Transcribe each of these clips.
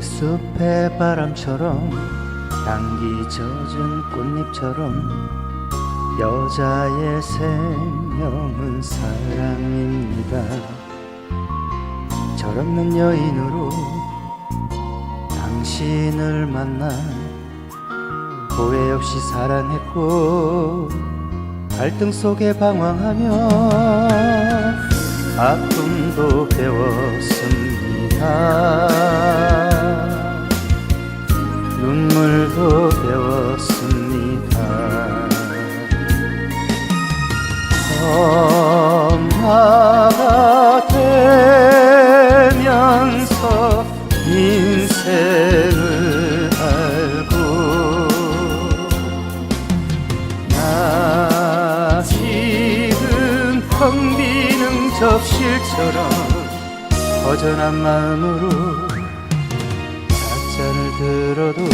숲의 바람처럼 향기 젖은 꽃잎처럼 여자의 생명은 사랑입니다. 철없는 여인으로 당신을 만나 후회 없이 사랑했고 갈등 속에 방황하며 아픔도 배웠습니다 비는 접실처럼 허전한 마음으로 찻잔을 들어도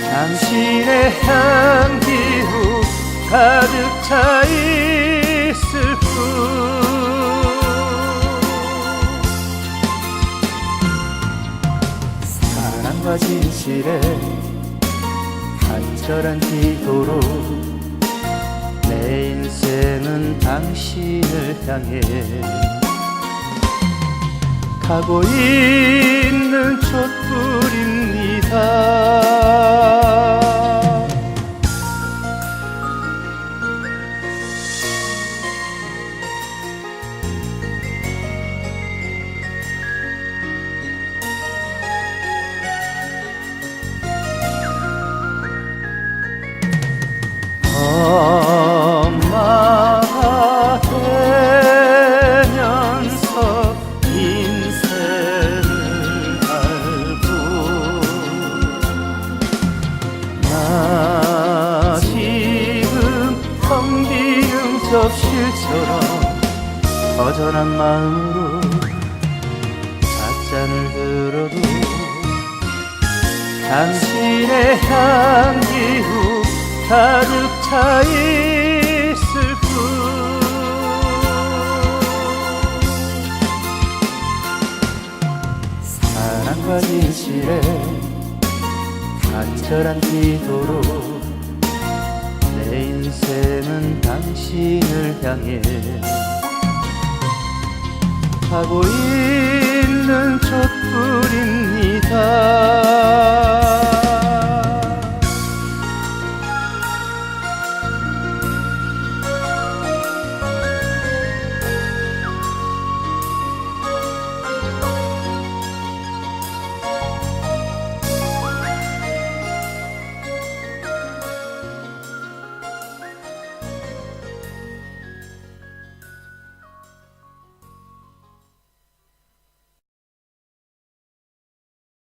당신의 향기로 가득 차 있을 뿐. 사랑과 진실에 간절한 기도로 내 인생은 당신을 향해 가고 있는 접실처럼 허전한 마음으로 찻잔을 들어도 당신의 향기로 가득 차 있을 뿐. 사랑과 진실에 간절한 기도로 내 인생은 당신을 향해 가고 있는 촛불입니다.